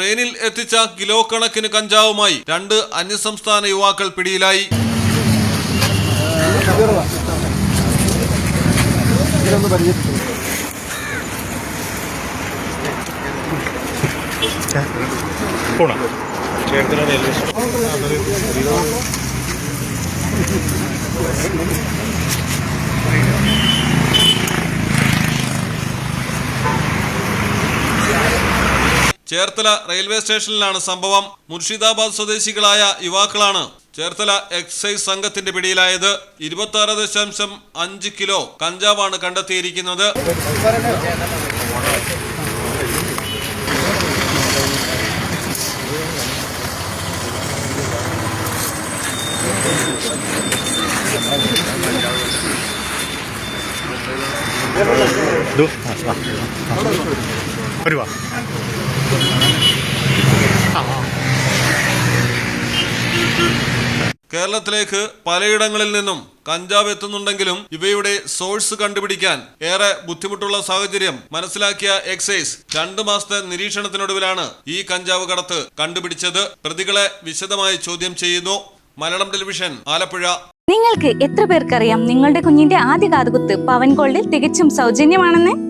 ട്രെയിനിൽ എത്തിച്ച കിലോ കണക്കിന് കഞ്ചാവുമായി രണ്ട് അന്യസംസ്ഥാന യുവാക്കൾ പിടിയിലായി. Cherthala railway station Cherthala railway സ്റ്റേഷനിലാണ് സംഭവം. മുർഷിദാബാദ് സ്വദേശികളായ യുവാക്കളാണ് ചേർത്തല എക്സൈസ് സംഘത്തിന്റെ പിടിയിലായത്. ഇരുപത്തി ആറ് ദശാംശം അഞ്ച് കിലോ കഞ്ചാവാണ് കണ്ടെത്തിയിരിക്കുന്നത്. കേരളത്തിലേക്ക് പലയിടങ്ങളിൽ നിന്നും കഞ്ചാവ് എത്തുന്നുണ്ടെങ്കിലും ഇവയുടെ സോഴ്സ് കണ്ടുപിടിക്കാൻ ഏറെ ബുദ്ധിമുട്ടുള്ള സാഹചര്യം മനസ്സിലാക്കിയ എക്സൈസ് രണ്ടു മാസത്തെ നിരീക്ഷണത്തിനൊടുവിലാണ് ഈ കഞ്ചാവ് കടത്ത് കണ്ടുപിടിച്ചത്. പ്രതികളെ വിശദമായി ചോദ്യം ചെയ്യുന്നു. മലയാളം ടെലിവിഷൻ ആലപ്പുഴ. നിങ്ങൾക്ക് എത്ര പേർക്കറിയാം നിങ്ങളുടെ കുഞ്ഞിന്റെ ആദ്യ കാതുകുത്ത് പവൻ ഗോൾഡിൽ തികച്ചും സൗജന്യമാണെന്ന്?